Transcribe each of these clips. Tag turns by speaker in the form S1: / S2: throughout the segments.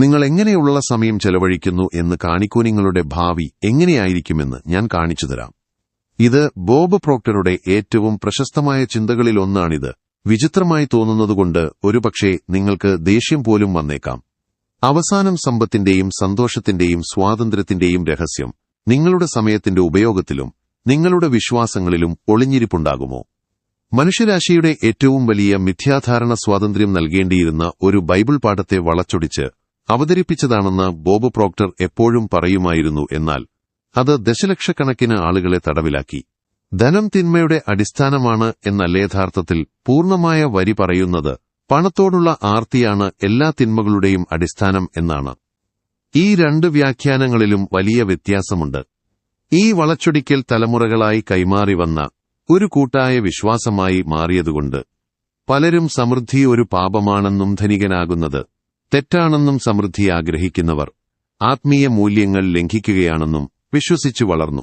S1: നിങ്ങൾ എങ്ങനെയുള്ള സമയം ചെലവഴിക്കുന്നു എന്ന് കാണിക്കൂ നിങ്ങളുടെ ഭാവി എങ്ങനെയായിരിക്കുമെന്ന് ഞാൻ കാണിച്ചു തരാം. ഇത് ബോബ് പ്രോക്ടറുടെ ഏറ്റവും പ്രശസ്തമായ ചിന്തകളിലൊന്നാണിത് വിചിത്രമായി തോന്നുന്നതുകൊണ്ട് ഒരുപക്ഷെ നിങ്ങൾക്ക് ദേഷ്യം പോലും വന്നേക്കാം. അവസാനം സമ്പത്തിന്റെയും സന്തോഷത്തിന്റെയും സ്വാതന്ത്ര്യത്തിന്റെയും രഹസ്യം നിങ്ങളുടെ സമയത്തിന്റെ ഉപയോഗത്തിലും നിങ്ങളുടെ വിശ്വാസങ്ങളിലും ഒളിഞ്ഞിരിപ്പുണ്ടാകുമോ? മനുഷ്യരാശിയുടെ ഏറ്റവും വലിയ മിഥ്യാധാരണ സ്വാതന്ത്ര്യം നൽകേണ്ടിയിരുന്ന ഒരു ബൈബിൾ പാഠത്തെ വളച്ചൊടിച്ച് അവതരിപ്പിച്ചതാണെന്ന് ബോബ് പ്രോക്ടർ എപ്പോഴും പറയുമായിരുന്നു എന്നാൽ അത് ദശലക്ഷക്കണക്കിന് ആളുകളെ തടവിലാക്കി. ധനം തിന്മയുടെ അടിസ്ഥാനമാണ് എന്നല്ല യഥാർത്ഥത്തിൽ പൂർണമായ വരി പറയുന്നത് പണത്തോടുള്ള ആർത്തിയാണ് എല്ലാ തിന്മകളുടെയും അടിസ്ഥാനം എന്നാണ്. ഈ രണ്ട് വ്യാഖ്യാനങ്ങളിലും വലിയ വ്യത്യാസമുണ്ട്. ഈ വളച്ചൊടിക്കൽ തലമുറകളായി കൈമാറി വന്ന ഒരു കൂട്ടായ വിശ്വാസമായി മാറിയതുകൊണ്ട് പലരും സമൃദ്ധി ഒരു പാപമാണെന്നും ധനികനാകുന്നത് തെറ്റാണെന്നും സമൃദ്ധി ആഗ്രഹിക്കുന്നവർ ആത്മീയ മൂല്യങ്ങൾ ലംഘിക്കുകയാണെന്നും വിശ്വസിച്ചു വളർന്നു.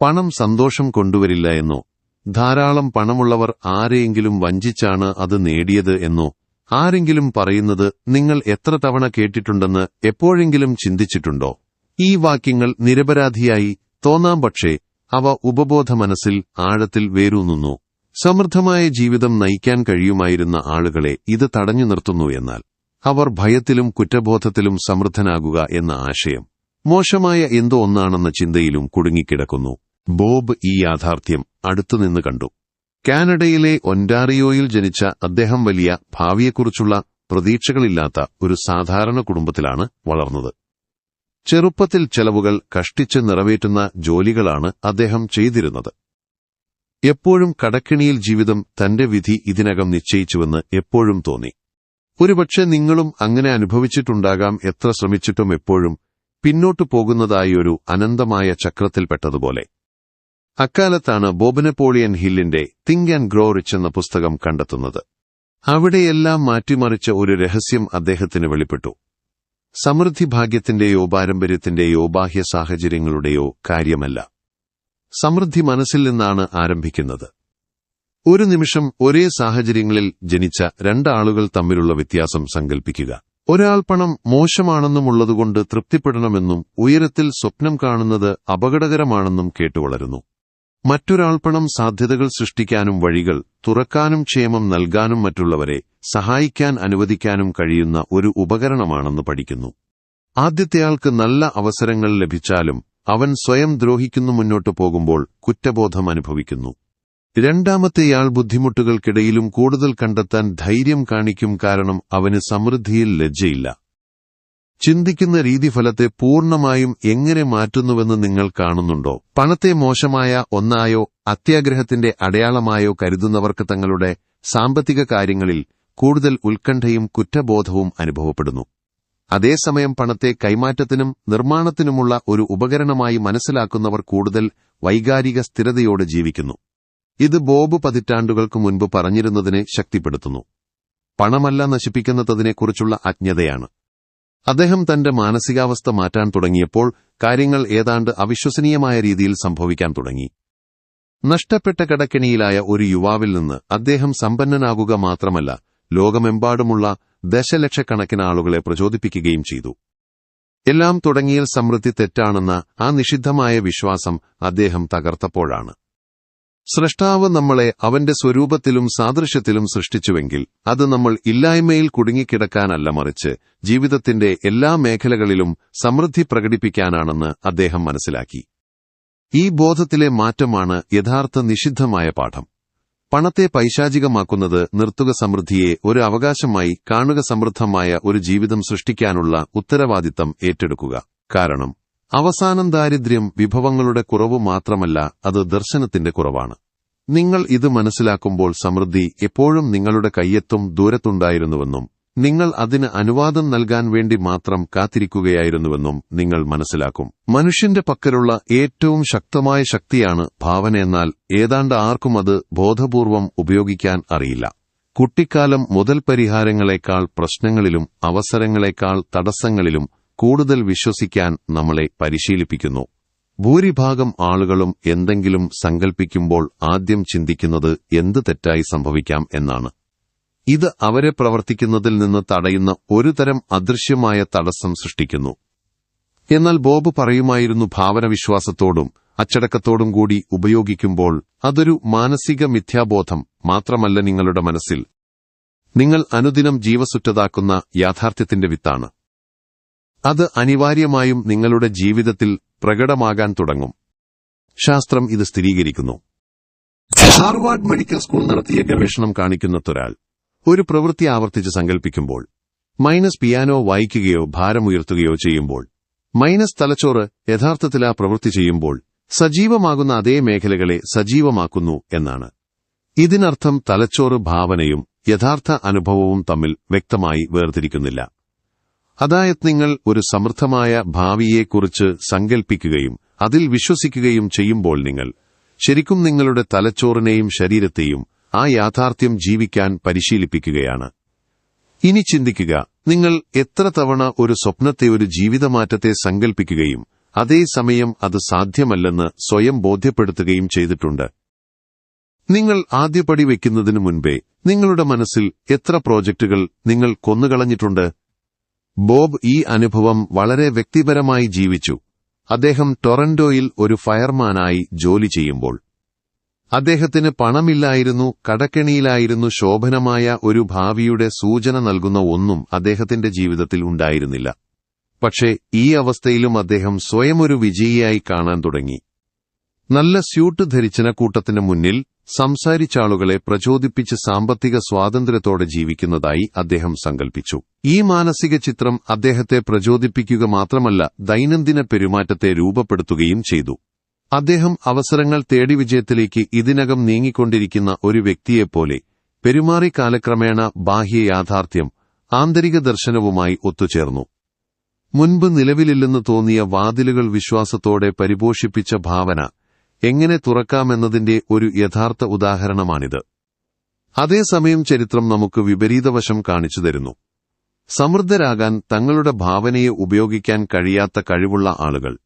S1: പണം സന്തോഷം കൊണ്ടുവരില്ല എന്നോ ധാരാളം പണമുള്ളവർ ആരെയെങ്കിലും വഞ്ചിച്ചാണ് അത് നേടിയത് എന്നോ ആരെങ്കിലും പറയുന്നത് നിങ്ങൾ എത്ര തവണ കേട്ടിട്ടുണ്ടെന്ന് എപ്പോഴെങ്കിലും ചിന്തിച്ചിട്ടുണ്ടോ? ഈ വാക്യങ്ങൾ നിരപരാധിയായി തോന്നാം പക്ഷേ അവ ഉപബോധ മനസ്സിൽ ആഴത്തിൽ വേരൂന്നുന്നു. സമൃദ്ധമായ ജീവിതം നയിക്കാൻ കഴിയുമായിരുന്ന ആളുകളെ ഇത് തടഞ്ഞു നിർത്തുന്നു എന്നാൽ അവർ ഭയത്തിലും കുറ്റബോധത്തിലും സമൃദ്ധനാകുക എന്ന ആശയം മോശമായ എന്തോ ഒന്നാണെന്ന ചിന്തയിലും കുടുങ്ങിക്കിടക്കുന്നു. ബോബ് ഈ യാഥാർത്ഥ്യം അടുത്തുനിന്ന് കണ്ടു. കാനഡയിലെ ഒന്റാറിയോയിൽ ജനിച്ച അദ്ദേഹം വലിയ ഭാവിയെക്കുറിച്ചുള്ള പ്രതീക്ഷകളില്ലാത്ത ഒരു സാധാരണ കുടുംബത്തിലാണ് വളർന്നത്. ചെറുപ്പത്തിൽ ചെലവുകൾ കഷ്ടിച്ച് നിറവേറ്റുന്ന ജോലികളാണ് അദ്ദേഹം ചെയ്തിരുന്നത്. എപ്പോഴും കടക്കിണിയിൽ ജീവിതം തന്റെ വിധി ഇതിനകം നിശ്ചയിച്ചുവെന്ന് എപ്പോഴും തോന്നി. ഒരുപക്ഷെ നിങ്ങളും അങ്ങനെ അനുഭവിച്ചിട്ടുണ്ടാകാം എത്ര ശ്രമിച്ചിട്ടും എപ്പോഴും പിന്നോട്ടു പോകുന്നതായി ഒരു അനന്തമായ ചക്രത്തിൽപ്പെട്ടതുപോലെ. അക്കാലത്താണ് ബോബ് നെപ്പോളിയൻ ഹില്ലിന്റെ തിങ്ക് ആൻഡ് ഗ്രോ റിച്ച് എന്ന പുസ്തകം കണ്ടെത്തുന്നത്. അവിടെയെല്ലാം മാറ്റിമറിച്ച ഒരു രഹസ്യം അദ്ദേഹത്തിന് വെളിപ്പെട്ടു. സമൃദ്ധി ഭാഗ്യത്തിന്റെയോ പാരമ്പര്യത്തിന്റെയോ ബാഹ്യ സാഹചര്യങ്ങളുടെയോ കാര്യമല്ല. സമൃദ്ധി മനസ്സിൽ നിന്നാണ് ആരംഭിക്കുന്നത്. ഒരു നിമിഷം ഒരേ സാഹചര്യങ്ങളിൽ ജനിച്ച രണ്ടാളുകൾ തമ്മിലുള്ള വ്യത്യാസം സങ്കൽപ്പിക്കുക. ഒരാൾ പണം മോശമാണെന്നുമുള്ളതുകൊണ്ട് തൃപ്തിപ്പെടണമെന്നും ഉയരത്തിൽ സ്വപ്നം കാണുന്നത് അപകടകരമാണെന്നും കേട്ടുവളരുന്നു. മറ്റൊരാൾ പണം സാധ്യതകൾ സൃഷ്ടിക്കാനും വഴികൾ തുറക്കാനും ക്ഷേമം നൽകാനും മറ്റുള്ളവരെ സഹായിക്കാൻ അനുവദിക്കാനും കഴിയുന്ന ഒരു ഉപകരണമാണെന്ന് പഠിക്കുന്നു. ആദ്യത്തെയാൾക്ക് നല്ല അവസരങ്ങൾ ലഭിച്ചാലും അവൻ സ്വയം ദ്രോഹിക്കുന്നു മുന്നോട്ടു പോകുമ്പോൾ കുറ്റബോധം അനുഭവിക്കുന്നു രണ്ടാമത്തെയാൾ ബുദ്ധിമുട്ടുകൾക്കിടയിലും കൂടുതൽ കണ്ടെത്താൻ ധൈര്യം കാണിക്കും കാരണം അവന് സമൃദ്ധിയിൽ ലജ്ജയില്ല. ചിന്തിക്കുന്ന രീതി ഫലത്തെ പൂർണമായും എങ്ങനെ മാറ്റുന്നുവെന്ന് നിങ്ങൾ കാണുന്നുണ്ടോ? പണത്തെ മോശമായ ഒന്നായോ അത്യാഗ്രഹത്തിന്റെ അടയാളമായോ കരുതുന്നവർക്ക് തങ്ങളുടെ സാമ്പത്തിക കാര്യങ്ങളിൽ കൂടുതൽ ഉത്കണ്ഠയും കുറ്റബോധവും അനുഭവപ്പെടുന്നു. അതേസമയം പണത്തെ കൈമാറ്റത്തിനും നിർമ്മാണത്തിനുമുള്ള ഒരു ഉപകരണമായി മനസ്സിലാക്കുന്നവർ കൂടുതൽ വൈകാരിക സ്ഥിരതയോടെ ജീവിക്കുന്നു. ഇത് ബോബ് പതിറ്റാണ്ടുകൾക്ക് മുൻപ് പറഞ്ഞിരുന്നതിനെ ശക്തിപ്പെടുത്തുന്നു. പണമല്ല നശിപ്പിക്കുന്നതിനെക്കുറിച്ചുള്ള അജ്ഞതയാണ്. അദ്ദേഹം തന്റെ മാനസികാവസ്ഥ മാറ്റാൻ തുടങ്ങിയപ്പോൾ കാര്യങ്ങൾ ഏതാണ്ട് അവിശ്വസനീയമായ രീതിയിൽ സംഭവിക്കാൻ തുടങ്ങി. നഷ്ടപ്പെട്ട കടക്കെണിയിലായ ഒരു യുവാവിൽ നിന്ന് അദ്ദേഹം സമ്പന്നനാകുക മാത്രമല്ല ലോകമെമ്പാടുമുള്ള ദശലക്ഷക്കണക്കിന് ആളുകളെ പ്രചോദിപ്പിക്കുകയും ചെയ്തു. എല്ലാം തുടങ്ങിയ സമൃദ്ധി തെറ്റാണെന്ന ആ നിഷിദ്ധമായ വിശ്വാസം അദ്ദേഹം തകർത്തപ്പോഴാണ്. സ്രഷ്ടാവ് നമ്മളെ അവന്റെ സ്വരൂപത്തിലും സാദൃശ്യത്തിലും സൃഷ്ടിച്ചുവെങ്കിൽ അത് നമ്മൾ ഇല്ലായ്മയിൽ കുടുങ്ങിക്കിടക്കാനല്ല മറിച്ച് ജീവിതത്തിന്റെ എല്ലാ മേഖലകളിലും സമൃദ്ധി പ്രകടിപ്പിക്കാനാണെന്ന് അദ്ദേഹം മനസ്സിലാക്കി. ഈ ബോധത്തിലെ മാറ്റമാണ് യഥാർത്ഥ നിഷിദ്ധമായ പാഠം. പണത്തെ പൈശാചികമാക്കുന്നത് നിർത്തുക സമൃദ്ധിയെ ഒരു അവകാശമായി കാണുക സമൃദ്ധമായ ഒരു ജീവിതം സൃഷ്ടിക്കാനുള്ള ഉത്തരവാദിത്തം ഏറ്റെടുക്കുക. കാരണം അവസാനം ദാരിദ്ര്യം വിഭവങ്ങളുടെ കുറവ് മാത്രമല്ല അത് ദർശനത്തിന്റെ കുറവാണ്. നിങ്ങൾ ഇത് മനസ്സിലാക്കുമ്പോൾ സമൃദ്ധി എപ്പോഴും നിങ്ങളുടെ കയ്യെത്തും ദൂരത്തുണ്ടായിരുന്നുവെന്നും നിങ്ങൾ അതിന് അനുവാദം നൽകാൻ വേണ്ടി മാത്രം കാത്തിരിക്കുകയായിരുന്നുവെന്നും നിങ്ങൾ മനസ്സിലാക്കും. മനുഷ്യന്റെ പക്കലുള്ള ഏറ്റവും ശക്തമായ ശക്തിയാണ് ഭാവന എന്നാൽ ഏതാണ്ട് ആർക്കും അത് ബോധപൂർവം ഉപയോഗിക്കാൻ അറിയില്ല. കുട്ടിക്കാലം മുതൽ പരിഹാരങ്ങളെക്കാൾ പ്രശ്നങ്ങളിലും അവസരങ്ങളെക്കാൾ തടസ്സങ്ങളിലും കൂടുതൽ വിശ്വസിക്കാൻ നമ്മളെ പരിശീലിപ്പിക്കുന്നു. ഭൂരിഭാഗം ആളുകളും എന്തെങ്കിലും സങ്കൽപ്പിക്കുമ്പോൾ ആദ്യം ചിന്തിക്കുന്നത് എന്ത് തെറ്റായി സംഭവിക്കാം എന്നാണ്. ഇത് അവരെ പ്രവർത്തിക്കുന്നതിൽ നിന്ന് തടയുന്ന ഒരു തരം അദൃശ്യമായ തടസ്സം സൃഷ്ടിക്കുന്നു. എന്നാൽ ബോബ് പറയുമായിരുന്നു ഭാവന വിശ്വാസത്തോടും അച്ചടക്കത്തോടും കൂടി ഉപയോഗിക്കുമ്പോൾ അതൊരു മാനസിക മിഥ്യാബോധം മാത്രമല്ല നിങ്ങളുടെ മനസ്സിൽ. നിങ്ങൾ അനുദിനം ജീവസുറ്റതാക്കുന്ന യാഥാർത്ഥ്യത്തിന്റെ വിത്താണ്. അത് അനിവാര്യമായും നിങ്ങളുടെ ജീവിതത്തിൽ പ്രകടമാകാൻ തുടങ്ങും. ശാസ്ത്രം ഇത് സ്ഥിരീകരിക്കുന്നു. ഹാർവാർഡ് മെഡിക്കൽ സ്കൂൾ നടത്തിയ ഗവേഷണം കാണിക്കുന്നതൊരാൾ ഒരു പ്രവൃത്തി ആവർത്തിച്ച് സങ്കല്പിക്കുമ്പോൾ മൈനസ് പിയാനോ വായിക്കുകയോ ഭാരമുയർത്തുകയോ ചെയ്യുമ്പോൾ മൈനസ് തലച്ചോറ് യഥാർത്ഥത്തിൽ ആ പ്രവൃത്തി ചെയ്യുമ്പോൾ സജീവമാകുന്ന അതേ മേഖലകളെ സജീവമാക്കുന്നു എന്നാണ്. ഇതിനർത്ഥം തലച്ചോറ് ഭാവനയും യഥാർത്ഥ അനുഭവവും തമ്മിൽ വ്യക്തമായി വേർതിരിക്കുന്നില്ല. അതായത് നിങ്ങൾ ഒരു സമൃദ്ധമായ ഭാവിയെക്കുറിച്ച് സങ്കൽപ്പിക്കുകയും അതിൽ വിശ്വസിക്കുകയും ചെയ്യുമ്പോൾ നിങ്ങൾ ശരിക്കും നിങ്ങളുടെ തലച്ചോറിനെയും ശരീരത്തെയും ആ യാഥാർത്ഥ്യം ജീവിക്കാൻ പരിശീലിപ്പിക്കുകയാണ്. ഇനി ചിന്തിക്കുക നിങ്ങൾ എത്ര തവണ ഒരു സ്വപ്നത്തെ ഒരു ജീവിതമാറ്റത്തെ സങ്കൽപ്പിക്കുകയും അതേസമയം അത് സാധ്യമല്ലെന്ന് സ്വയം ബോധ്യപ്പെടുത്തുകയും ചെയ്തിട്ടുണ്ട്. നിങ്ങൾ ആദ്യപടി വയ്ക്കുന്നതിനു മുൻപേ നിങ്ങളുടെ മനസ്സിൽ എത്ര പ്രോജക്റ്റുകൾ നിങ്ങൾ കൊന്നുകളഞ്ഞിട്ടുണ്ട്? ബോബ് ഈ അനുഭവം വളരെ വ്യക്തിപരമായി ജീവിച്ചു. അദ്ദേഹം ടൊറന്റോയിൽ ഒരു ഫയർമാനായി ജോലി ചെയ്യുമ്പോൾ. അദ്ദേഹത്തിന് പണമില്ലായിരുന്നു കടക്കെണിയിലായിരുന്നു ശോഭനമായ ഒരു ഭാവിയുടെ സൂചന നൽകുന്ന ഒന്നും അദ്ദേഹത്തിന്റെ ജീവിതത്തിൽ ഉണ്ടായിരുന്നില്ല. പക്ഷേ ഈ അവസ്ഥയിലും അദ്ദേഹം സ്വയം ഒരു വിജയിയായി കാണാൻ തുടങ്ങി. നല്ല സ്യൂട്ട് ധരിച്ചിന കൂട്ടത്തിന് മുന്നിൽ സംസാരിച്ചാളുകളെ പ്രചോദിപ്പിച്ച് സാമ്പത്തിക സ്വാതന്ത്ര്യത്തോടെ ജീവിക്കുന്നതായി അദ്ദേഹം സങ്കൽപ്പിച്ചു. ഈ മാനസിക ചിത്രം അദ്ദേഹത്തെ പ്രചോദിപ്പിക്കുക മാത്രമല്ല ദൈനംദിന പെരുമാറ്റത്തെ രൂപപ്പെടുത്തുകയും ചെയ്തു. അദ്ദേഹം അവസരങ്ങൾ തേടി വിജയത്തിലേക്ക് ഇതിനകം നീങ്ങിക്കൊണ്ടിരിക്കുന്ന ഒരു വ്യക്തിയെപ്പോലെ പെരുമാറി കാലക്രമേണ ബാഹ്യ യാഥാർത്ഥ്യം ആന്തരിക ദർശനവുമായി ഒത്തുചേർന്നു. മുൻപ് നിലവിലില്ലെന്ന് തോന്നിയ വാതിലുകൾ വിശ്വാസത്തോടെ പരിപോഷിപ്പിച്ച ഭാവന എങ്ങനെ തുറക്കാമെന്നതിന്റെ ഒരു യഥാർത്ഥ ഉദാഹരണമാണിത്. അതേസമയം ചരിത്രം നമുക്ക് വിപരീതവശം കാണിച്ചു തരുന്നു. സമൃദ്ധരാകാൻ തങ്ങളുടെ ഭാവനയെ ഉപയോഗിക്കാൻ കഴിയാത്ത കഴിവുള്ള ആളുകൾ.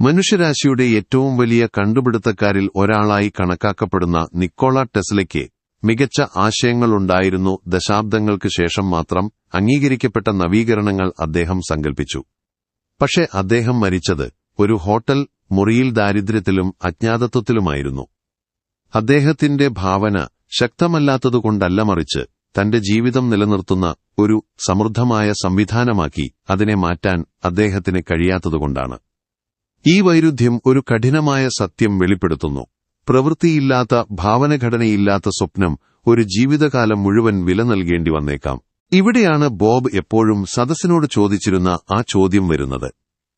S1: മനുഷ്യരാശിയുടെ ഏറ്റവും വലിയ കണ്ടുപിടുത്തക്കാരിൽ ഒരാളായി കണക്കാക്കപ്പെടുന്ന നിക്കോള ടെസ്ലയ്ക്ക് മികച്ച ആശയങ്ങളുണ്ടായിരുന്നു ദശാബ്ദങ്ങൾക്ക് ശേഷം മാത്രം അംഗീകരിക്കപ്പെട്ട നവീകരണങ്ങൾ അദ്ദേഹം സങ്കൽപ്പിച്ചു. പക്ഷേ അദ്ദേഹം മരിച്ചത് ഒരു ഹോട്ടൽ മുറിയിൽ ദാരിദ്ര്യത്തിലും അജ്ഞാതത്വത്തിലുമായിരുന്നു. അദ്ദേഹത്തിന്റെ ഭാവന ശക്തമല്ലാത്തതുകൊണ്ടല്ല മറിച്ച് തന്റെ ജീവിതം നിലനിർത്തുന്ന ഒരു സമൃദ്ധമായ സംവിധാനമാക്കി അതിനെ മാറ്റാൻ അദ്ദേഹത്തിന് കഴിയാത്തതുകൊണ്ടാണ്. ഈ വൈരുദ്ധ്യം ഒരു കഠിനമായ സത്യം വെളിപ്പെടുത്തുന്നു. പ്രവൃത്തിയില്ലാത്ത ഭാവനഘടനയില്ലാത്ത സ്വപ്നം ഒരു ജീവിതകാലം മുഴുവൻ വില നൽകേണ്ടി വന്നേക്കാം. ഇവിടെയാണ് ബോബ് എപ്പോഴും സദസ്സിനോട് ചോദിച്ചിരുന്ന ആ ചോദ്യം വരുന്നത്.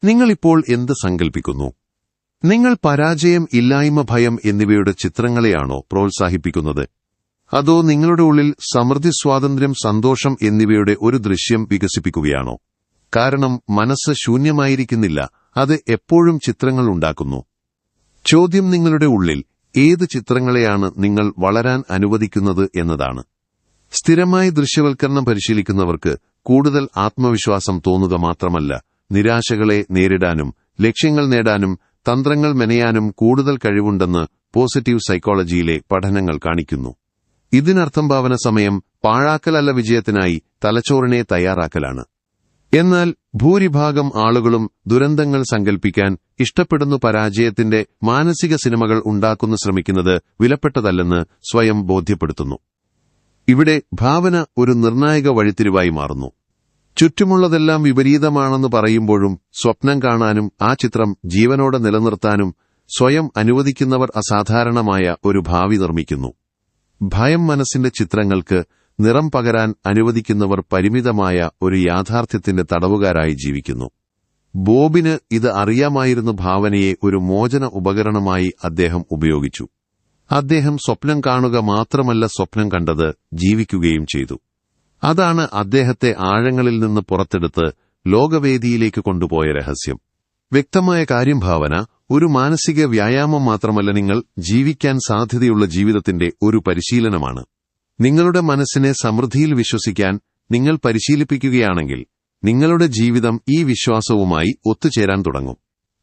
S1: നിങ്ങളിപ്പോൾ എന്ത് സങ്കൽപ്പിക്കുന്നു? നിങ്ങൾ പരാജയം ഇല്ലായ്മ ഭയം എന്നിവയുടെ ചിത്രങ്ങളെയാണോ പ്രോത്സാഹിപ്പിക്കുന്നത്? അതോ നിങ്ങളുടെ ഉള്ളിൽ സമൃദ്ധി സ്വാതന്ത്ര്യം സന്തോഷം എന്നിവയുടെ ഒരു ദൃശ്യം വികസിപ്പിക്കുകയാണോ? കാരണം മനസ്സ് ശൂന്യമായിരിക്കുന്നില്ല അത് എപ്പോഴും ചിത്രങ്ങൾ ഉണ്ടാക്കുന്നു. ചോദ്യം നിങ്ങളുടെ ഉള്ളിൽ ഏത് ചിത്രങ്ങളെയാണ് നിങ്ങൾ വളരാൻ അനുവദിക്കുന്നത് എന്നതാണ്. സ്ഥിരമായി ദൃശ്യവൽക്കരണം പരിശീലിക്കുന്നവർക്ക് കൂടുതൽ ആത്മവിശ്വാസം തോന്നുക മാത്രമല്ല നിരാശകളെ നേരിടാനും ലക്ഷ്യങ്ങൾ നേടാനും തന്ത്രങ്ങൾ മെനയാനും കൂടുതൽ കഴിവുണ്ടെന്ന് പോസിറ്റീവ് സൈക്കോളജിയിലെ പഠനങ്ങൾ കാണിക്കുന്നു. ഇതിനർത്ഥം ഭാവന സമയം പാഴാക്കലല്ല വിജയത്തിനായി തലച്ചോറിനെ തയ്യാറാക്കലാണ്. എന്നാൽ ഭൂരിഭാഗം ആളുകളും ദുരന്തങ്ങൾ സങ്കൽപ്പിക്കാൻ ഇഷ്ടപ്പെടുന്നു പരാജയത്തിന്റെ മാനസിക സിനിമകൾ ഉണ്ടാക്കുന്ന ശ്രമിക്കുന്നത് വിലപ്പെട്ടതല്ലെന്ന് സ്വയം ബോധ്യപ്പെടുത്തുന്നു. ഇവിടെ ഭാവന ഒരു നിർണായക വഴിത്തിരിവായി മാറുന്നു. ചുറ്റുമുള്ളതെല്ലാം വിപരീതമാണെന്ന് പറയുമ്പോഴും സ്വപ്നം കാണാനും ആ ചിത്രം ജീവനോടെ നിലനിർത്താനും സ്വയം അനുവദിക്കുന്നവർ അസാധാരണമായ ഒരു ഭാവി നിർമ്മിക്കുന്നു. ഭയം മനസ്സിന്റെ ചിത്രങ്ങൾക്ക് നിറം പകരാൻ അനുവദിക്കുന്നവർ പരിമിതമായ ഒരു യാഥാർത്ഥ്യത്തിന്റെ തടവുകാരായി ജീവിക്കുന്നു. ബോബിന് ഇത് അറിയാമായിരുന്ന ഭാവനയെ ഒരു മോചന ഉപകരണമായി അദ്ദേഹം ഉപയോഗിച്ചു. അദ്ദേഹം സ്വപ്നം കാണുക മാത്രമല്ല സ്വപ്നം കണ്ടത് ജീവിക്കുകയും ചെയ്തു. അതാണ് അദ്ദേഹത്തെ ആഴങ്ങളിൽ നിന്ന് പുറത്തെടുത്ത് ലോകവേദിയിലേക്ക് കൊണ്ടുപോയ രഹസ്യം. വ്യക്തമായ കാര്യം ഭാവന ഒരു മാനസിക വ്യായാമം മാത്രമല്ല നിങ്ങൾ ജീവിക്കാൻ സാധ്യതയുള്ള ജീവിതത്തിന്റെ ഒരു പരിശീലനമാണ്. നിങ്ങളുടെ മനസ്സിനെ സമൃദ്ധിയിൽ വിശ്വസിക്കാൻ നിങ്ങൾ പരിശീലിപ്പിക്കുകയാണെങ്കിൽ നിങ്ങളുടെ ജീവിതം ഈ വിശ്വാസവുമായി ഒത്തുചേരാൻ തുടങ്ങും.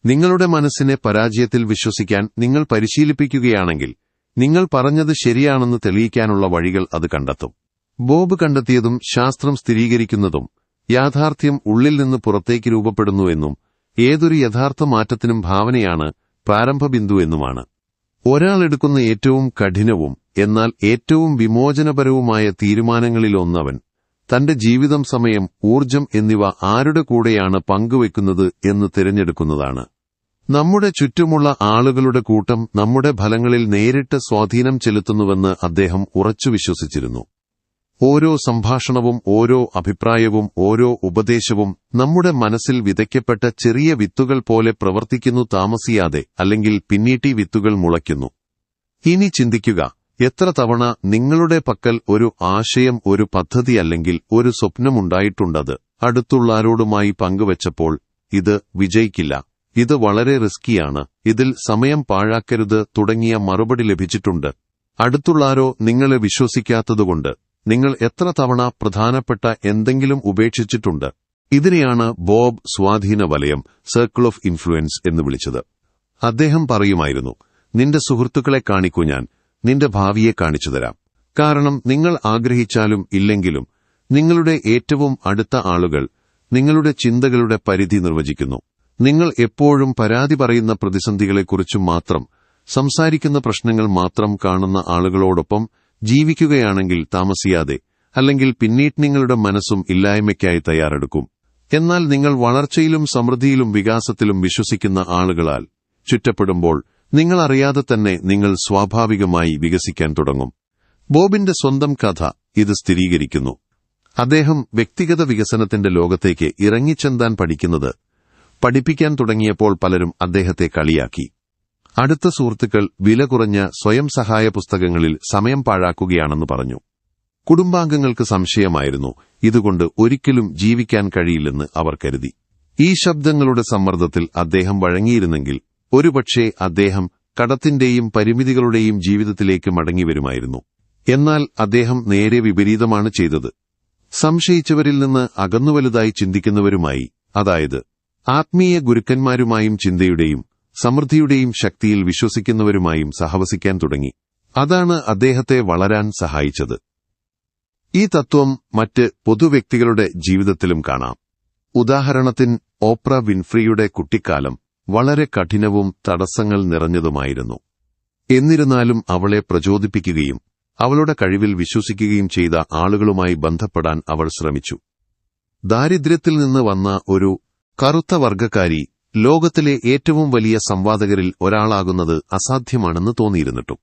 S1: നിങ്ങളുടെ മനസ്സിനെ പരാജയത്തിൽ വിശ്വസിക്കാൻ നിങ്ങൾ പരിശീലിപ്പിക്കുകയാണെങ്കിൽ നിങ്ങൾ പറഞ്ഞത് ശരിയാണെന്ന് തെളിയിക്കാനുള്ള വഴികൾ അത് കണ്ടെത്തും. ബോബ് കണ്ടെത്തിയതും ശാസ്ത്രം സ്ഥിരീകരിക്കുന്നതും യാഥാർത്ഥ്യം ഉള്ളിൽ നിന്ന് പുറത്തേക്ക് രൂപപ്പെടുന്നുവെന്നും ഏതൊരു യഥാർത്ഥ മാറ്റത്തിനും ഭാവനയാണ് പ്രാരംഭബിന്ദു എന്നുമാണ് ഒരാളെടുക്കുന്ന ഏറ്റവും കഠിനവും എന്നാൽ ഏറ്റവും വിമോചനപരവുമായ തീരുമാനങ്ങളിലൊന്നവൻ. തന്റെ ജീവിതം സമയം ഊർജം എന്നിവ ആരുടെ കൂടെയാണ് പങ്കുവെക്കുന്നത് എന്ന് തിരഞ്ഞെടുക്കുന്നതാണ്. നമ്മുടെ ചുറ്റുമുള്ള ആളുകളുടെ കൂട്ടം നമ്മുടെ ഫലങ്ങളിൽ നേരിട്ട് സ്വാധീനം ചെലുത്തുന്നുവെന്ന് അദ്ദേഹം ഉറച്ചു വിശ്വസിച്ചിരുന്നു ഓരോ സംഭാഷണവും ഓരോ അഭിപ്രായവും ഓരോ ഉപദേശവും നമ്മുടെ മനസ്സിൽ വിതയ്ക്കപ്പെട്ട ചെറിയ വിത്തുകൾ പോലെ പ്രവർത്തിക്കുന്നു താമസിയാതെ അല്ലെങ്കിൽ പിന്നീട്ടി വിത്തുകൾ മുളയ്ക്കുന്നു. ഇനി ചിന്തിക്കുക എത്ര തവണ നിങ്ങളുടെ പക്കൽ ഒരു ആശയം ഒരു പദ്ധതി അല്ലെങ്കിൽ ഒരു സ്വപ്നമുണ്ടായിട്ടുണ്ടത് അടുത്തുള്ളാരോടുമായി പങ്കുവച്ചപ്പോൾ ഇത് വിജയിക്കില്ല. ഇത് വളരെ റിസ്കിയാണ്. ഇതിൽ സമയം പാഴാക്കരുത് തുടങ്ങിയ മറുപടി ലഭിച്ചിട്ടുണ്ട്. അടുത്തുള്ളാരോ നിങ്ങളെ വിശ്വസിക്കാത്തതുകൊണ്ട് നിങ്ങൾ എത്ര തവണ പ്രധാനപ്പെട്ട എന്തെങ്കിലും ഉപേക്ഷിച്ചിട്ടുണ്ട്? ഇതിനെയാണ് ബോബ് സ്വാധീന വലയം സർക്കിൾ ഓഫ് ഇൻഫ്ലുവൻസ് എന്ന് വിളിച്ചത്. അദ്ദേഹം പറയുമായിരുന്നു നിന്റെ സുഹൃത്തുക്കളെ കാണിക്കൂ ഞാൻ നിന്റെ ഭാവിയെ കാണിച്ചു തരാം. കാരണം നിങ്ങൾ ആഗ്രഹിച്ചാലും ഇല്ലെങ്കിലും നിങ്ങളുടെ ഏറ്റവും അടുത്ത ആളുകൾ നിങ്ങളുടെ ചിന്തകളുടെ പരിധി നിർവചിക്കുന്നു. നിങ്ങൾ എപ്പോഴും പരാതി പറയുന്ന പ്രതിസന്ധികളെക്കുറിച്ചും മാത്രം സംസാരിക്കുന്ന പ്രശ്നങ്ങൾ മാത്രം കാണുന്ന ആളുകളോടൊപ്പം ജീവിക്കുകയാണെങ്കിൽ താമസിയാതെ അല്ലെങ്കിൽ പിന്നീട് നിങ്ങളുടെ മനസ്സും ഇല്ലായ്മയ്ക്കായി തയ്യാറെടുക്കും. എന്നാൽ നിങ്ങൾ വളർച്ചയിലും സമൃദ്ധിയിലും വികാസത്തിലും വിശ്വസിക്കുന്ന ആളുകളാൽ ചുറ്റപ്പെടുമ്പോൾ നിങ്ങൾ അറിയാതെ തന്നെ നിങ്ങൾ സ്വാഭാവികമായി വികസിക്കാൻ തുടങ്ങും. ബോബിന്റെ സ്വന്തം കഥ ഇത് സ്ഥിരീകരിക്കുന്നു. അദ്ദേഹം വ്യക്തിഗത വികസനത്തിന്റെ ലോകത്തേക്ക് ഇറങ്ങിച്ചെന്താൻ പഠിക്കുന്നത് പഠിപ്പിക്കാൻ തുടങ്ങിയപ്പോൾ പലരും അദ്ദേഹത്തെ കളിയാക്കി. അടുത്ത സുഹൃത്തുക്കൾ വില കുറഞ്ഞ സ്വയം സഹായ പുസ്തകങ്ങളിൽ സമയം പാഴാക്കുകയാണെന്ന് പറഞ്ഞു. കുടുംബാംഗങ്ങൾക്ക് സംശയമായിരുന്നു ഇതുകൊണ്ട് ഒരിക്കലും ജീവിക്കാൻ കഴിയില്ലെന്ന് അവർ കരുതി. ഈ ശബ്ദങ്ങളുടെ സമ്മർദ്ദത്തിൽ അദ്ദേഹം വഴങ്ങിയിരുന്നെങ്കിൽ ഒരുപക്ഷെ അദ്ദേഹം കടത്തിന്റെയും പരിമിതികളുടെയും ജീവിതത്തിലേക്ക് മടങ്ങിവരുമായിരുന്നു. എന്നാൽ അദ്ദേഹം നേരെ വിപരീതമാണ് ചെയ്തത്. സംശയിച്ചവരിൽ നിന്ന് അകന്നുവലുതായി ചിന്തിക്കുന്നവരുമായി അതായത് ആത്മീയ ഗുരുക്കന്മാരുമായും ചിന്തയുടെയും സമൃദ്ധിയുടെയും ശക്തിയിൽ വിശ്വസിക്കുന്നവരുമായും സഹവസിക്കാൻ തുടങ്ങി. അതാണ് അദ്ദേഹത്തെ വളരാൻ സഹായിച്ചത്. ഈ തത്വം മറ്റ് പൊതുവ്യക്തികളുടെ ജീവിതത്തിലും കാണാം. ഉദാഹരണത്തിന് ഓപ്ര വിൻഫ്രിയുടെ കുട്ടിക്കാലം വളരെ കഠിനവും തടസ്സങ്ങൾ നിറഞ്ഞതുമായിരുന്നു. എന്നിരുന്നാലും അവളെ പ്രചോദിപ്പിക്കുകയും അവളുടെ കഴിവിൽ വിശ്വസിക്കുകയും ചെയ്ത ആളുകളുമായി ബന്ധപ്പെടാൻ അവൾ ശ്രമിച്ചു. ദാരിദ്ര്യത്തിൽ നിന്ന് വന്ന ഒരു കറുത്ത വർഗക്കാരി ലോകത്തിലെ ഏറ്റവും വലിയ സംവാദകരിൽ ഒരാളാകുന്നത് അസാധ്യമാണെന്ന് തോന്നിയിരുന്നിട്ടും.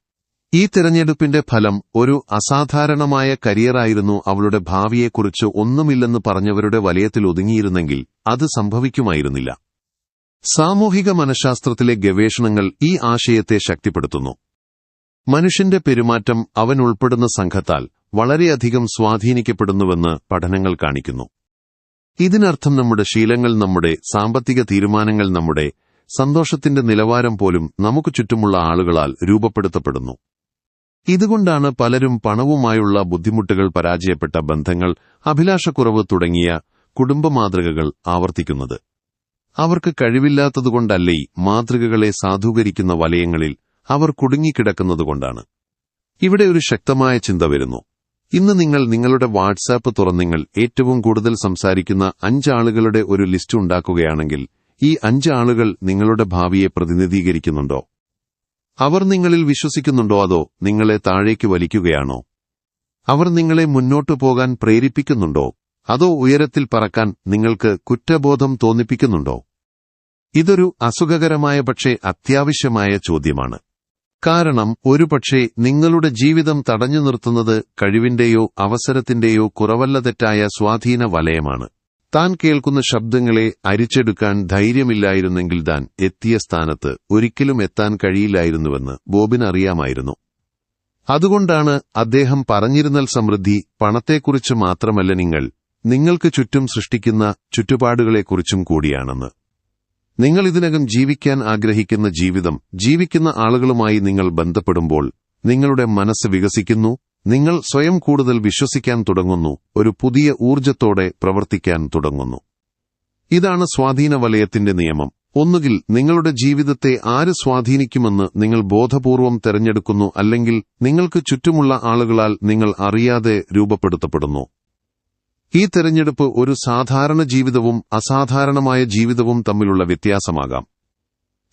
S1: ഈ തിരഞ്ഞെടുപ്പിന്റെ ഫലം ഒരു അസാധാരണമായ കരിയറായിരുന്നു അവളുടെ ഭാവിയെക്കുറിച്ച് ഒന്നുമില്ലെന്ന് പറഞ്ഞവരുടെ വലയത്തിൽ ഒതുങ്ങിയിരുന്നെങ്കിൽ അത് സംഭവിക്കുമായിരുന്നില്ല. സാമൂഹിക മനഃശാസ്ത്രത്തിലെ ഗവേഷണങ്ങൾ ഈ ആശയത്തെ ശക്തിപ്പെടുത്തുന്നു. മനുഷ്യന്റെ പെരുമാറ്റം അവൻ ഉൾപ്പെടുന്ന സംഘത്താൽ വളരെയധികം സ്വാധീനിക്കപ്പെടുന്നുവെന്ന് പഠനങ്ങൾ കാണിക്കുന്നു. ഇതിനർത്ഥം നമ്മുടെ ശീലങ്ങൾ നമ്മുടെ സാമ്പത്തിക തീരുമാനങ്ങൾ നമ്മുടെ സന്തോഷത്തിന്റെ നിലവാരം പോലും നമുക്ക് ചുറ്റുമുള്ള ആളുകളാൽ രൂപപ്പെടുത്തപ്പെടുന്നു. ഇതുകൊണ്ടാണ് പലരും പണവുമായുള്ള ബുദ്ധിമുട്ടുകൾ പരാജയപ്പെട്ട ബന്ധങ്ങൾ അഭിലാഷക്കുറവ് തുടങ്ങിയ കുടുംബ മാതൃകകൾ ആവർത്തിക്കുന്നത്. അവർക്ക് കഴിവില്ലാത്തതുകൊണ്ടല്ലേ മാതൃകകളെ സാധൂകരിക്കുന്ന വലയങ്ങളിൽ അവർ കുടുങ്ങിക്കിടക്കുന്നതുകൊണ്ടാണ്. ഇവിടെ ഒരു ശക്തമായ ചിന്ത വരുന്നു. ഇന്ന് നിങ്ങൾ നിങ്ങളുടെ വാട്സാപ്പ് തുറന്നിങ്ങൾ ഏറ്റവും കൂടുതൽ സംസാരിക്കുന്ന അഞ്ചാളുകളുടെ ഒരു ലിസ്റ്റ് ഉണ്ടാക്കുകയാണെങ്കിൽ ഈ അഞ്ചാളുകൾ നിങ്ങളുടെ ഭാവിയെ പ്രതിനിധീകരിക്കുന്നുണ്ടോ? അവർ നിങ്ങളിൽ വിശ്വസിക്കുന്നുണ്ടോ അതോ നിങ്ങളെ താഴേക്ക് വലിക്കുകയാണോ? അവർ നിങ്ങളെ മുന്നോട്ടു പോകാൻ പ്രേരിപ്പിക്കുന്നുണ്ടോ? അതോ ഉയരത്തിൽ പറക്കാൻ നിങ്ങൾക്ക് കുറ്റബോധം തോന്നിപ്പിക്കുന്നുണ്ടോ? ഇതൊരു അസുഖകരമായ പക്ഷേ അത്യാവശ്യമായ ചോദ്യമാണ്. കാരണം ഒരുപക്ഷെ നിങ്ങളുടെ ജീവിതം തടഞ്ഞു നിർത്തുന്നത് കഴിവിന്റെയോ അവസരത്തിന്റെയോ കുറവല്ല തെറ്റായ സ്വാധീന വലയമാണ്. താൻ കേൾക്കുന്ന ശബ്ദങ്ങളെ അരിച്ചെടുക്കാൻ ധൈര്യമില്ലായിരുന്നെങ്കിൽ താൻ എത്തിയ സ്ഥാനത്ത് ഒരിക്കലും എത്താൻ കഴിയില്ലായിരുന്നുവെന്ന് ബോബിന് അറിയാമായിരുന്നു. അതുകൊണ്ടാണ് അദ്ദേഹം പറഞ്ഞിരുന്നൽ സമൃദ്ധി പണത്തെക്കുറിച്ച് മാത്രമല്ല നിങ്ങൾ നിങ്ങൾക്ക് ചുറ്റും സൃഷ്ടിക്കുന്ന ചുറ്റുപാടുകളെക്കുറിച്ചും കൂടിയാണെന്ന്. നിങ്ങൾ ഇതിനകം ജീവിക്കാൻ ആഗ്രഹിക്കുന്ന ജീവിതം ജീവിക്കുന്ന ആളുകളുമായി നിങ്ങൾ ബന്ധപ്പെടുമ്പോൾ നിങ്ങളുടെ മനസ്സ് വികസിക്കുന്നു നിങ്ങൾ സ്വയം കൂടുതൽ വിശ്വസിക്കാൻ തുടങ്ങുന്നു ഒരു പുതിയ ഊർജത്തോടെ പ്രവർത്തിക്കാൻ തുടങ്ങുന്നു. ഇതാണ് സ്വാധീന വലയത്തിന്റെ നിയമം. ഒന്നുകിൽ നിങ്ങളുടെ ജീവിതത്തെ ആര് സ്വാധീനിക്കുമെന്ന് നിങ്ങൾ ബോധപൂർവം തെരഞ്ഞെടുക്കുന്നു അല്ലെങ്കിൽ നിങ്ങൾക്ക് ചുറ്റുമുള്ള ആളുകളാൽ നിങ്ങൾ അറിയാതെ രൂപപ്പെടുത്തപ്പെടുന്നു. ഈ തെരഞ്ഞെടുപ്പ് ഒരു സാധാരണ ജീവിതവും അസാധാരണമായ ജീവിതവും തമ്മിലുള്ള വ്യത്യാസമാകാം.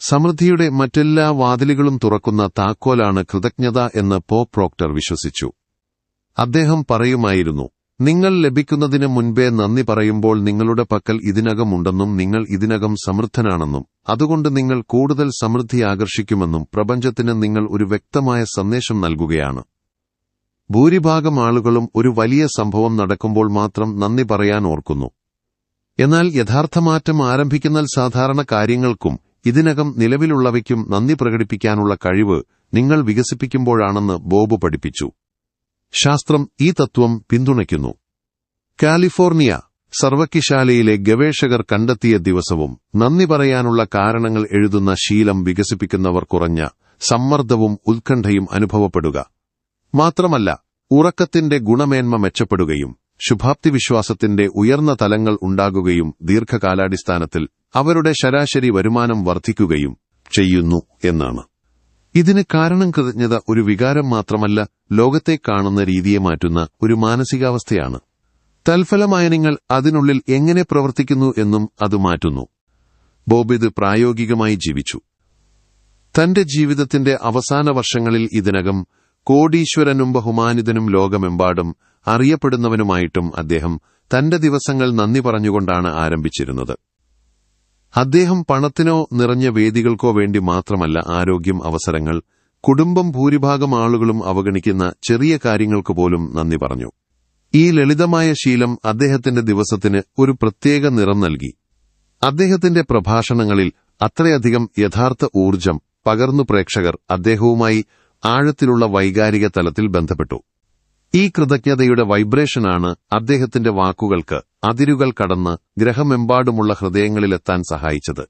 S1: സമൃദ്ധിയുടെ മറ്റെല്ലാ വാതിലുകളും തുറക്കുന്ന താക്കോലാണ് കൃതജ്ഞത എന്ന് പോ പ്രോക്ടർ വിശ്വസിച്ചു. അദ്ദേഹം പറയുമായിരുന്നു നിങ്ങൾ ലഭിക്കുന്നതിന് മുൻപേ നന്ദി പറയുമ്പോൾ നിങ്ങളുടെ പക്കൽ ഇതിനകം ഉണ്ടെന്നും നിങ്ങൾ ഇതിനകം സമൃദ്ധനാണെന്നും അതുകൊണ്ട് നിങ്ങൾ കൂടുതൽ സമൃദ്ധി ആകർഷിക്കുമെന്നും പ്രപഞ്ചത്തിന് നിങ്ങൾ ഒരു വ്യക്തമായ സന്ദേശം നൽകുകയാണ്. ഭൂരിഭാഗം ആളുകളും ഒരു വലിയ സംഭവം നടക്കുമ്പോൾ മാത്രം നന്ദി പറയാൻ ഓർക്കുന്നു. എന്നാൽ യഥാർത്ഥമാറ്റം ആരംഭിക്കുന്ന സാധാരണ കാര്യങ്ങൾക്കും ഇതിനകം നിലവിലുള്ളവയ്ക്കും നന്ദി പ്രകടിപ്പിക്കാനുള്ള കഴിവ് നിങ്ങൾ വികസിപ്പിക്കുമ്പോഴാണെന്ന് ബോബ് പഠിപ്പിച്ചു. ശാസ്ത്രം ഈ തത്വം പിന്തുണയ്ക്കുന്നു. കാലിഫോർണിയ സർവകിശാലയിലെ ഗവേഷകർ കണ്ടെത്തിയ ദിവസവും നന്ദി പറയാനുള്ള കാരണങ്ങൾ എഴുതുന്ന ശീലം വികസിപ്പിക്കുന്നവർ കുറഞ്ഞ സമ്മർദ്ദവും ഉത്കണ്ഠയും അനുഭവപ്പെടുക. മാത്രമല്ല ഉറക്കത്തിന്റെ ഗുണമേന്മ മെച്ചപ്പെടുകയും ശുഭാപ്തി വിശ്വാസത്തിന്റെ ഉയർന്ന തലങ്ങൾ ഉണ്ടാകുകയും ദീർഘകാലാടിസ്ഥാനത്തിൽ അവരുടെ ശരാശരി വരുമാനം വർദ്ധിക്കുകയും ചെയ്യുന്നു എന്നാണ്. ഇതിന് കാരണം കൃതജ്ഞത ഒരു വികാരം മാത്രമല്ല ലോകത്തെ കാണുന്ന രീതിയെ മാറ്റുന്ന ഒരു മാനസികാവസ്ഥയാണ്. തൽഫലമായ നിങ്ങൾ അതിനുള്ളിൽ എങ്ങനെ പ്രവർത്തിക്കുന്നു എന്നും അത് മാറ്റുന്നു. ബോബ് ഇത് പ്രായോഗികമായി ജീവിച്ചു. തന്റെ ജീവിതത്തിന്റെ അവസാന വർഷങ്ങളിൽ ഇതിനകം കോടീശ്വരനും ബഹുമാനിതനും ലോകമെമ്പാടും അറിയപ്പെടുന്നവനുമായിട്ടും അദ്ദേഹം തന്റെ ദിവസങ്ങൾ നന്ദി പറഞ്ഞുകൊണ്ടാണ് ആരംഭിച്ചിരുന്നത്. അദ്ദേഹം പണത്തിനോ നിറഞ്ഞ വേദികൾക്കോ വേണ്ടി മാത്രമല്ല ആരോഗ്യം അവസരങ്ങൾ കുടുംബം ഭൂരിഭാഗം ആളുകളും അവഗണിക്കുന്ന ചെറിയ കാര്യങ്ങൾക്ക് പോലും നന്ദി പറഞ്ഞു. ഈ ലളിതമായ ശീലം അദ്ദേഹത്തിന്റെ ദിവസത്തിന് ഒരു പ്രത്യേക നിറം നൽകി. അദ്ദേഹത്തിന്റെ പ്രഭാഷണങ്ങളിൽ അത്രയധികം യഥാർത്ഥ ഊർജം പകർന്നു പ്രേക്ഷകർ അദ്ദേഹവുമായി ആഴത്തിലുള്ള വൈകാരിക തലത്തിൽ ബന്ധപ്പെട്ടു. ഈ കൃതജ്ഞതയുടെ വൈബ്രേഷനാണ് അദ്ദേഹത്തിന്റെ വാക്കുകൾക്ക് അതിരുകൾ കടന്ന് ഗ്രഹമെമ്പാടുമുള്ള ഹൃദയങ്ങളിലെത്താൻ സഹായിച്ചത്.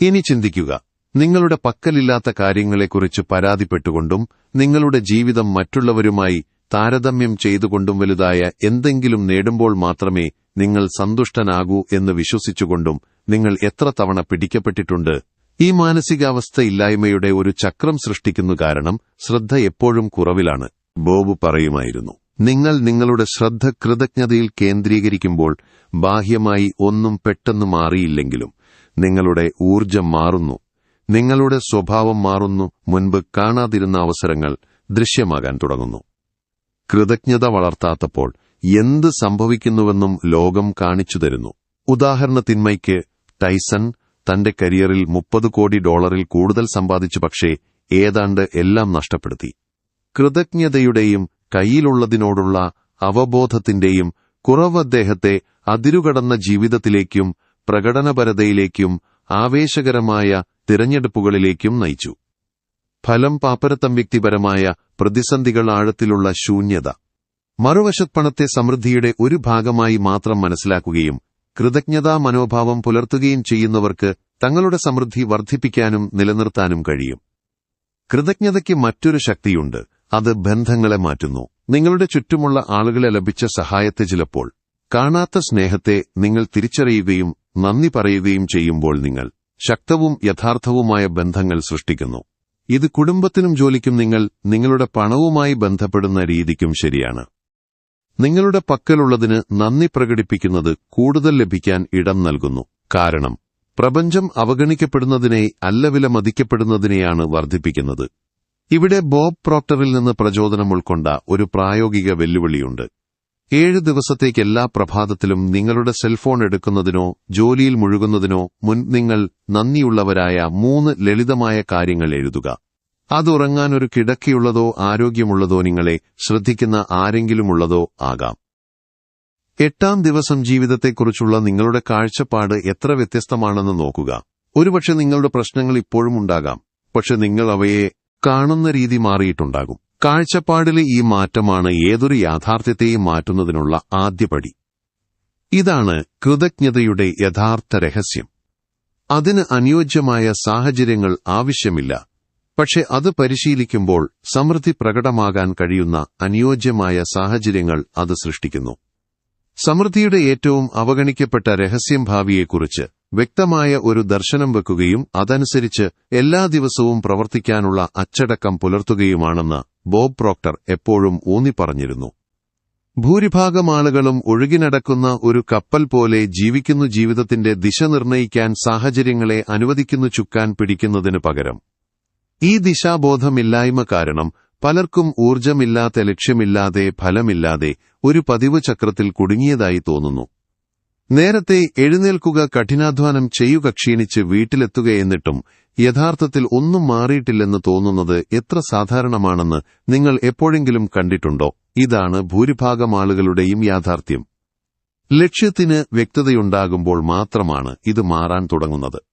S1: ഇനി ചിന്തിക്കുക. നിങ്ങളുടെ പക്കലില്ലാത്ത കാര്യങ്ങളെക്കുറിച്ച് പരാതിപ്പെട്ടുകൊണ്ടും നിങ്ങളുടെ ജീവിതം മറ്റുള്ളവരുമായി താരതമ്യം ചെയ്തുകൊണ്ടും വലുതായ എന്തെങ്കിലും നേടുമ്പോൾ മാത്രമേ നിങ്ങൾ സന്തുഷ്ടനാകൂ എന്ന് വിശ്വസിച്ചുകൊണ്ടും നിങ്ങൾ എത്ര തവണ പിടിക്കപ്പെട്ടിട്ടുണ്ട് ഈ മാനസികാവസ്ഥ ഇല്ലായ്മയുടെ ഒരു ചക്രം സൃഷ്ടിക്കുന്നു കാരണം ശ്രദ്ധ എപ്പോഴും കുറവിലാണ്. ബോബ് പറയുമായിരുന്നു നിങ്ങൾ നിങ്ങളുടെ ശ്രദ്ധ കൃതജ്ഞതയിൽ കേന്ദ്രീകരിക്കുമ്പോൾ ബാഹ്യമായി ഒന്നും പെട്ടെന്ന് മാറിയില്ലെങ്കിലും നിങ്ങളുടെ ഊർജം മാറുന്നു. നിങ്ങളുടെ സ്വഭാവം മാറുന്നു. മുൻപ് കാണാതിരുന്ന അവസരങ്ങൾ ദൃശ്യമാകാൻ തുടങ്ങുന്നു. കൃതജ്ഞത വളർത്താത്തപ്പോൾ എന്ത് സംഭവിക്കുന്നുവെന്നും ലോകം കാണിച്ചു തരുന്നു. ഉദാഹരണത്തിന്മയ്ക്ക് ടൈസൺ തന്റെ കരിയറിൽ മുപ്പത് കോടി ഡോളറിൽ കൂടുതൽ സമ്പാദിച്ചു പക്ഷേ ഏതാണ്ട് എല്ലാം നഷ്ടപ്പെടുത്തി. കൃതജ്ഞതയുടെയും കയ്യിലുള്ളതിനോടുള്ള അവബോധത്തിന്റെയും കുറവ് അദ്ദേഹത്തെ അതിരുകടന്ന ജീവിതത്തിലേക്കും പ്രകടനപരതയിലേക്കും ആവേശകരമായ തിരഞ്ഞെടുപ്പുകളിലേക്കും നയിച്ചു. ഫലം പാപ്പരത്തം വ്യക്തിപരമായ പ്രതിസന്ധികൾ ആഴത്തിലുള്ള ശൂന്യത. മറുവശത്ത് പണത്തെ സമൃദ്ധിയുടെ ഒരു ഭാഗമായി മാത്രം മനസ്സിലാക്കുകയും കൃതജ്ഞതാ മനോഭാവം പുലർത്തുകയും ചെയ്യുന്നവർക്ക് തങ്ങളുടെ സമൃദ്ധി വർദ്ധിപ്പിക്കാനും നിലനിർത്താനും കഴിയും. കൃതജ്ഞതയ്ക്ക് മറ്റൊരു ശക്തിയുണ്ട്. അത് ബന്ധങ്ങളെ മാറ്റുന്നു. നിങ്ങളുടെ ചുറ്റുമുള്ള ആളുകളെ ലഭിച്ച സഹായത്തെ ചിലപ്പോൾ കാണാത്ത സ്നേഹത്തെ നിങ്ങൾ തിരിച്ചറിയുകയും നന്ദി പറയുകയും ചെയ്യുമ്പോൾ നിങ്ങൾ ശക്തവും യഥാർത്ഥവുമായ ബന്ധങ്ങൾ സൃഷ്ടിക്കുന്നു. ഇത് കുടുംബത്തിനും ജോലിക്കും നിങ്ങൾ നിങ്ങളുടെ പണവുമായി ബന്ധപ്പെടുന്ന രീതിക്കും ശരിയാണ്. നിങ്ങളുടെ പക്കലുള്ളതിന് നന്ദി പ്രകടിപ്പിക്കുന്നത് കൂടുതൽ ലഭിക്കാൻ ഇടം നൽകുന്നു. കാരണം പ്രപഞ്ചം അവഗണിക്കപ്പെടുന്നതിനെ അല്ല വില മതിക്കപ്പെടുന്നതിനെയാണ് വർദ്ധിപ്പിക്കുന്നത്. ഇവിടെ ബോബ് പ്രോക്ടറിൽ നിന്ന് പ്രചോദനം ഉൾക്കൊണ്ട ഒരു പ്രായോഗിക വെല്ലുവിളിയുണ്ട്. ഏഴ് ദിവസത്തേക്ക് എല്ലാ പ്രഭാതത്തിലും നിങ്ങളുടെ സെൽഫോൺ എടുക്കുന്നതിനോ ജോലിയിൽ മുഴുകുന്നതിനോ മുൻ നിങ്ങൾ നന്ദിയുള്ളവരായ മൂന്ന് ലളിതമായ കാര്യങ്ങൾ എഴുതുക. അത് ഉറങ്ങാൻ ഒരു കിടക്കയുള്ളതോ ആരോഗ്യമുള്ളതോ നിങ്ങളെ ശ്രദ്ധിക്കുന്ന ആരെങ്കിലുമുള്ളതോ ആകാം. എട്ടാം ദിവസം ജീവിതത്തെക്കുറിച്ചുള്ള നിങ്ങളുടെ കാഴ്ചപ്പാട് എത്ര വ്യത്യസ്തമാണെന്ന് നോക്കുക. ഒരുപക്ഷെ നിങ്ങളുടെ പ്രശ്നങ്ങൾ ഇപ്പോഴും ഉണ്ടാകാം. പക്ഷെ നിങ്ങൾ അവയെ കാണുന്ന രീതി മാറിയിട്ടുണ്ടാകും. കാഴ്ചപ്പാടിലെ ഈ മാറ്റമാണ് ഏതൊരു യാഥാർത്ഥ്യത്തെയും മാറ്റുന്നതിനുള്ള ആദ്യപടി ഇതാണ് കൃതജ്ഞതയുടെ യഥാർത്ഥ രഹസ്യം. അതിന് അനുയോജ്യമായ സാഹചര്യങ്ങൾ ആവശ്യമില്ല. പക്ഷെ അത് പരിശീലിക്കുമ്പോൾ സമൃദ്ധി പ്രകടമാകാൻ കഴിയുന്ന അനുയോജ്യമായ സാഹചര്യങ്ങൾ അത് സൃഷ്ടിക്കുന്നു. സമൃദ്ധിയുടെ ഏറ്റവും അവഗണിക്കപ്പെട്ട രഹസ്യം ഭാവിയെക്കുറിച്ച് വ്യക്തമായ ഒരു ദർശനം വെക്കുകയും അതനുസരിച്ച് എല്ലാ ദിവസവും പ്രവർത്തിക്കാനുള്ള അച്ചടക്കം പുലർത്തുകയുമാണെന്ന് ബോബ് പ്രോക്ടർ എപ്പോഴും ഊന്നിപ്പറഞ്ഞിരുന്നു. ഭൂരിഭാഗം ആളുകളും ഒഴുകിനടക്കുന്ന ഒരു കപ്പൽ പോലെ ജീവിക്കുന്നു ജീവിതത്തിന്റെ ദിശ നിർണയിക്കാൻ സാഹചര്യങ്ങളെ അനുവദിക്കുന്നു ചുക്കാൻ പിടിക്കുന്നതിനു പകരം. ഈ ദിശാബോധമില്ലായ്മ കാരണം പലർക്കും ഊർജമില്ലാത്ത ലക്ഷ്യമില്ലാതെ ഫലമില്ലാതെ ഒരു പതിവ് ചക്രത്തിൽ കുടുങ്ങിയതായി തോന്നുന്നു. നേരത്തെ എഴുന്നേൽക്കുക കഠിനാധ്വാനം ചെയ്യുക ക്ഷീണിച്ച് വീട്ടിലെത്തുക എന്നിട്ടും യഥാർത്ഥത്തിൽ ഒന്നും മാറിയിട്ടില്ലെന്ന് തോന്നുന്നത് എത്ര സാധാരണമാണെന്ന് നിങ്ങൾ എപ്പോഴെങ്കിലും കണ്ടിട്ടുണ്ടോ? ഇതാണ് ഭൂരിഭാഗം ആളുകളുടെയും യാഥാർത്ഥ്യം. ലക്ഷ്യത്തിന് വ്യക്തതയുണ്ടാകുമ്പോൾ മാത്രമാണ് ഇത് മാറാൻ തുടങ്ങുന്നത്.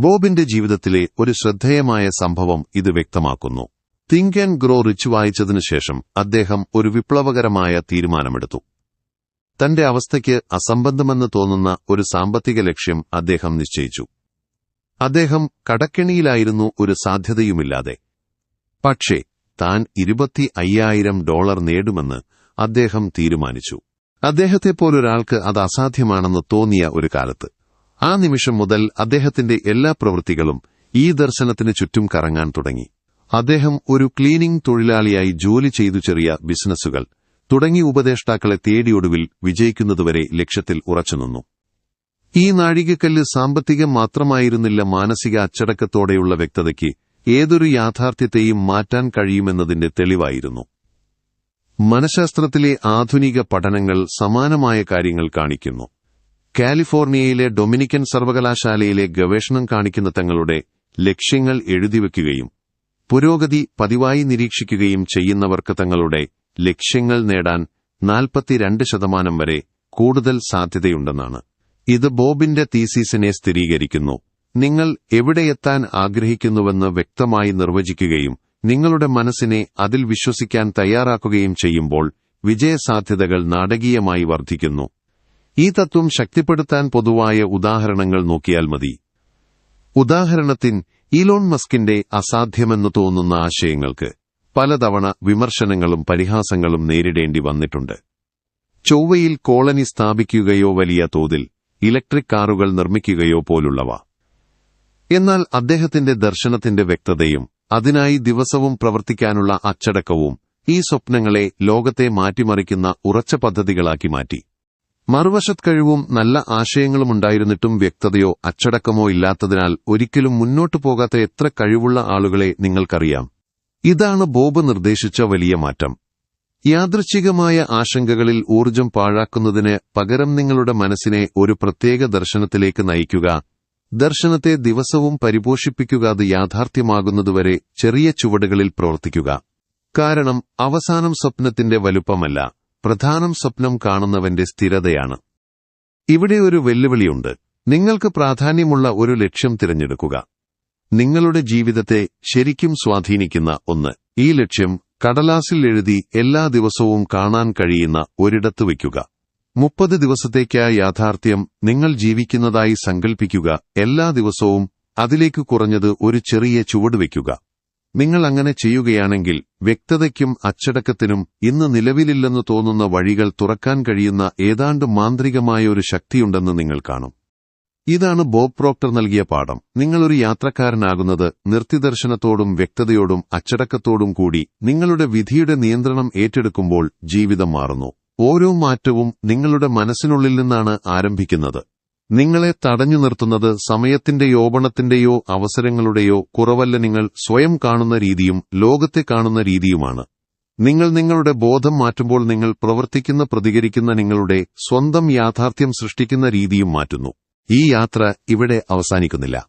S1: ബോബിന്റെ ജീവിതത്തിലെ ഒരു ശ്രദ്ധേയമായ സംഭവം ഇത് വ്യക്തമാക്കുന്നു. തിങ്ക് ആൻഡ് ഗ്രോ റിച്ച് വായിച്ചതിനു ശേഷം അദ്ദേഹം ഒരു വിപ്ലവകരമായ തീരുമാനമെടുത്തു. തന്റെ അവസ്ഥയ്ക്ക് അസംബന്ധമെന്ന് തോന്നുന്ന ഒരു സാമ്പത്തിക ലക്ഷ്യം അദ്ദേഹം നിശ്ചയിച്ചു. അദ്ദേഹം കടക്കെണിയിലായിരുന്നു ഒരു സാധ്യതയുമില്ലാതെ. പക്ഷേ താൻ ഇരുപത്തി അയ്യായിരം ഡോളർ നേടുമെന്ന് അദ്ദേഹം തീരുമാനിച്ചു. അദ്ദേഹത്തെപ്പോലൊരാൾക്ക് അത് അസാധ്യമാണെന്ന് തോന്നിയ ഒരു കാലത്ത്. ആ നിമിഷം മുതൽ അദ്ദേഹത്തിന്റെ എല്ലാ പ്രവൃത്തികളും ഈ ദർശനത്തിന് ചുറ്റും കറങ്ങാൻ തുടങ്ങി. അദ്ദേഹം ഒരു ക്ലീനിംഗ് തൊഴിലാളിയായി ജോലി ചെയ്തു ചെറിയ ബിസിനസ്സുകൾ തുടങ്ങി ഉപദേഷ്ടാക്കളെ തേടിയൊടുവിൽ വിജയിക്കുന്നതുവരെ ലക്ഷ്യത്തിൽ ഉറച്ചുനിന്നു ഈ നാഴികക്കല്ല് സാമ്പത്തികം മാത്രമായിരുന്നില്ല മാനസിക അച്ചടക്കത്തോടെയുള്ള വ്യക്തതയ്ക്ക് ഏതൊരു യാഥാർത്ഥ്യത്തെയും മാറ്റാൻ കഴിയുമെന്നതിന്റെ തെളിവായിരുന്നു. മനഃശാസ്ത്രത്തിലെ ആധുനിക പഠനങ്ങൾ സമാനമായ കാര്യങ്ങൾ കാണിക്കുന്നു. കാലിഫോർണിയയിലെ ഡൊമിനിക്കൻ സർവകലാശാലയിലെ ഗവേഷണം കാണിക്കുന്ന തങ്ങളുടെ ലക്ഷ്യങ്ങൾ എഴുതിവെക്കുകയും പുരോഗതി പതിവായി നിരീക്ഷിക്കുകയും ചെയ്യുന്നവർക്ക് തങ്ങളുടെ ലക്ഷ്യങ്ങൾ നേടാൻ നാൽപ്പത്തിരണ്ട് ശതമാനം വരെ കൂടുതൽ സാധ്യതയുണ്ടെന്നാണ്. ഇത് ബോബിന്റെ തീസീസിനെ സ്ഥിരീകരിക്കുന്നു. നിങ്ങൾ എവിടെയെത്താൻ ആഗ്രഹിക്കുന്നുവെന്ന് വ്യക്തമായി നിർവചിക്കുകയും നിങ്ങളുടെ മനസ്സിനെ അതിൽ വിശ്വസിക്കാൻ തയ്യാറാക്കുകയും ചെയ്യുമ്പോൾ വിജയസാധ്യതകൾ നാടകീയമായി വർദ്ധിക്കുന്നു. ഈ തത്വം ശക്തിപ്പെടുത്താൻ പൊതുവായ ഉദാഹരണങ്ങൾ നോക്കിയാൽ മതി. ഉദാഹരണത്തിൻ ഇലോൺ മസ്കിന്റെ അസാധ്യമെന്ന് തോന്നുന്ന ആശയങ്ങൾക്ക് പലതവണ വിമർശനങ്ങളും പരിഹാസങ്ങളും നേരിടേണ്ടി വന്നിട്ടുണ്ട്. ചൊവ്വയിൽ കോളനി സ്ഥാപിക്കുകയോ വലിയ തോതിൽ ഇലക്ട്രിക് കാറുകൾ നിർമ്മിക്കുകയോ പോലുള്ളവ. എന്നാൽ അദ്ദേഹത്തിന്റെ ദർശനത്തിന്റെ വ്യക്തതയും അതിനായി ദിവസവും പ്രവർത്തിക്കാനുള്ള അച്ചടക്കവും ഈ സ്വപ്നങ്ങളെ ലോകത്തെ മാറ്റിമറിക്കുന്ന ഉറച്ച പദ്ധതികളാക്കി മാറ്റി. മറുവശത്ത് കഴിവും നല്ല ആശയങ്ങളും ഉണ്ടായിരുന്നിട്ടും വ്യക്തതയോ അച്ചടക്കമോ ഇല്ലാത്തതിനാൽ ഒരിക്കലും മുന്നോട്ടു പോകാത്ത എത്ര കഴിവുള്ള ആളുകളെ നിങ്ങൾക്കറിയാം. ഇതാണ് ബോബ് നിർദ്ദേശിച്ച വലിയ മാറ്റം. യാദൃച്ഛികമായ ആശങ്കകളിൽ ഊർജം പാഴാക്കുന്നതിന് പകരം നിങ്ങളുടെ മനസ്സിനെ ഒരു പ്രത്യേക ദർശനത്തിലേക്ക് നയിക്കുക. ദർശനത്തെ ദിവസവും പരിപോഷിപ്പിക്കുക അത് യാഥാർത്ഥ്യമാകുന്നതുവരെ ചെറിയ ചുവടുകളിൽ പ്രവർത്തിക്കുക. കാരണം അവസാനം സ്വപ്നത്തിന്റെ വലുപ്പമല്ല. പ്രധാനം സ്വപ്നം കാണുന്നവന്റെ സ്ഥിരതയാണ്. ഇവിടെ ഒരു വെല്ലുവിളിയുണ്ട്. നിങ്ങൾക്ക് പ്രാധാന്യമുള്ള ഒരു ലക്ഷ്യം തിരഞ്ഞെടുക്കുക. നിങ്ങളുടെ ജീവിതത്തെ ശരിക്കും സ്വാധീനിക്കുന്ന ഒന്ന്. ഈ ലക്ഷ്യം കടലാസിൽ എഴുതി എല്ലാ ദിവസവും കാണാൻ കഴിയുന്ന ഒരിടത്ത് വയ്ക്കുക. മുപ്പത് ദിവസത്തേക്കായ യാഥാർത്ഥ്യം നിങ്ങൾ ജീവിക്കുന്നതായി സങ്കൽപ്പിക്കുക. എല്ലാ ദിവസവും അതിലേക്ക് കുറഞ്ഞത് ഒരു ചെറിയ ചുവട് വയ്ക്കുക. നിങ്ങൾ അങ്ങനെ ചെയ്യുകയാണെങ്കിൽ വ്യക്തതയ്ക്കും അച്ചടക്കത്തിനും ഇന്ന് നിലവിലില്ലെന്ന് തോന്നുന്ന വഴികൾ തുറക്കാൻ കഴിയുന്ന ഏതാണ്ട് മാന്ത്രികമായ ഒരു ശക്തിയുണ്ടെന്ന് നിങ്ങൾ കാണും. ഇതാണ് ബോബ് പ്രോക്ടർ നൽകിയ പാഠം. നിങ്ങളൊരു യാത്രക്കാരനാകുന്നത് നിർത്തിദർശനത്തോടും വ്യക്തതയോടും അച്ചടക്കത്തോടും കൂടി നിങ്ങളുടെ വിധിയുടെ നിയന്ത്രണം ഏറ്റെടുക്കുമ്പോൾ ജീവിതം മാറുന്നു. ഓരോ മാറ്റവും നിങ്ങളുടെ മനസ്സിനുള്ളിൽ നിന്നാണ് ആരംഭിക്കുന്നത്. നിങ്ങളെ തടഞ്ഞു നിർത്തുന്നത് സമയത്തിന്റെ യോപണത്തിന്റെയോ അവസരങ്ങളുടെയോ കുറവല്ല നിങ്ങൾ സ്വയം കാണുന്ന രീതിയും ലോകത്തെ കാണുന്ന രീതിയുമാണ്. നിങ്ങൾ നിങ്ങളുടെ ബോധം മാറ്റുമ്പോൾ നിങ്ങൾ പ്രവർത്തിക്കുന്ന പ്രതികരിക്കുന്ന നിങ്ങളുടെ സ്വന്തം യാഥാർത്ഥ്യം സൃഷ്ടിക്കുന്ന രീതിയും മാറ്റുന്നു. ഈ യാത്ര ഇവിടെ അവസാനിക്കുന്നില്ല.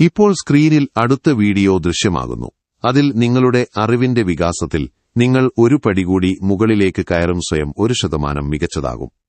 S1: ഇപ്പോൾ സ്ക്രീനിൽ അടുത്ത വീഡിയോ ദൃശ്യമാകുന്നു. അതിൽ നിങ്ങളുടെ അറിവിന്റെ വികാസത്തിൽ നിങ്ങൾ ഒരു പടി കൂടി മുകളിലേക്ക് കയറും സ്വയം ഒരു ശതമാനം മികച്ചതാകും.